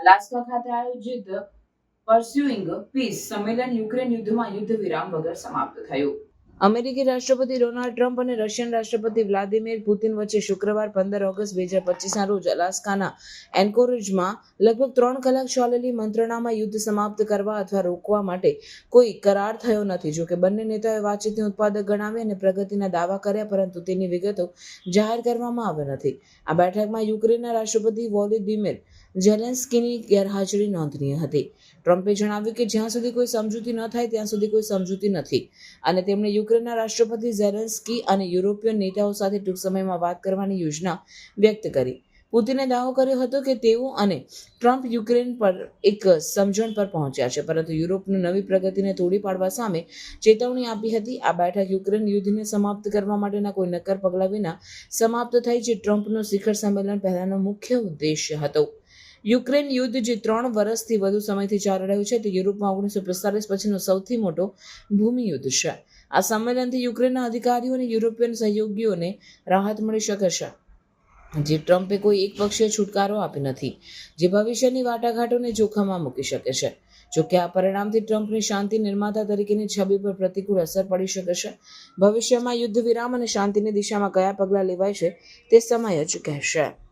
Alaska ખાતે આયોજિત પર્સ્યુઇંગ piece સંમેલન યુક્રેન યુદ્ધમાં યુદ્ધ વિરામ વગર સમાપ્ત થયું. અમેરિકી રાષ્ટ્રપતિ ડોનાલ્ડ ટ્રમ્પ અને રશિયન રાષ્ટ્રપતિ વ્લાદિમીર પુતિન વચ્ચે શુક્રવાર પંદર ઓગસ્ટ બે હજાર પચીસના રોજ અલાસ્કાના એન્કોરેજમાં લગભગ ત્રણ કલાક ચાલેલી મંત્રણામાં યુદ્ધ સમાપ્ત કરવા અથવા રોકવા માટે કોઈ કરાર થયો નથી. જોકે બંને નેતાઓએ વાતચીતને ઉત્પાદક ગણાવી અને પ્રગતિના દાવા કર્યા, પરંતુ તેની વિગતો જાહેર કરવામાં આવી નથી. આ બેઠકમાં યુક્રેનના રાષ્ટ્રપતિ વોલિદિમીર ઝેલેન્સ્કીની ગેરહાજરી નોંધનીય હતી. ટ્રમ્પે જણાવ્યું કે જ્યાં સુધી કોઈ સમજૂતી ન થાય, ત્યાં સુધી કોઈ સમજૂતી નથી. અને તેમણે યુક્રેનના રાષ્ટ્રપતિ ઝેલેન્સ્કી અને યુરોપિયન નેતાઓ સાથે ટૂંક સમયમાં વાત કરવાની યોજના વ્યક્ત કરી. પુતિને દાવો કર્યો હતો કે તેઓ અને ટ્રમ્પ યુક્રેન પર એક સમજણ પર પહોંચ્યા છે, પરંતુ યુરોપની નવી પ્રગતિને તોડી પાડવા સામે ચેતવણી આપી હતી. આ બેઠક યુક્રેન યુદ્ધને સમાપ્ત કરવા માટેના કોઈ નક્કર પગલાં વિના સમાપ્ત થઈ જે ટ્રમ્પનું શિખર સંમેલન પહેલાંનો મુખ્ય ઉદ્દેશ્ય હતો. યુક્રેન યુદ્ધ જે ત્રણ વર્ષથી વધુ સમયથી ચાલી રહ્યું છે તે યુરોપમાં ઓગણીસો પિસ્તાલીસ પછીનો સૌથી મોટો ભૂમિ યુદ્ધ છે. આ સંમેલનથી યુક્રેનના અધિકારીઓ અને યુરોપિયન સહયોગીઓને રાહત મળી શકે છે. જે ટ્રમ્પે કોઈ એકપક્ષીય છુટકારો આપી નથી, જે ભવિષ્યની વાટાઘાટોને જોખમમાં મૂકી શકે છે. જોકે આ પરિણામથી ટ્રમ્પની શાંતિ નિર્માતા તરીકેની છબી પર પ્રતિકૂળ અસર પડી શકે છે. ભવિષ્યમાં યુદ્ધ વિરામ અને શાંતિની દિશામાં કયા પગલાં લેવાય છે તે સમય જ કહેશે.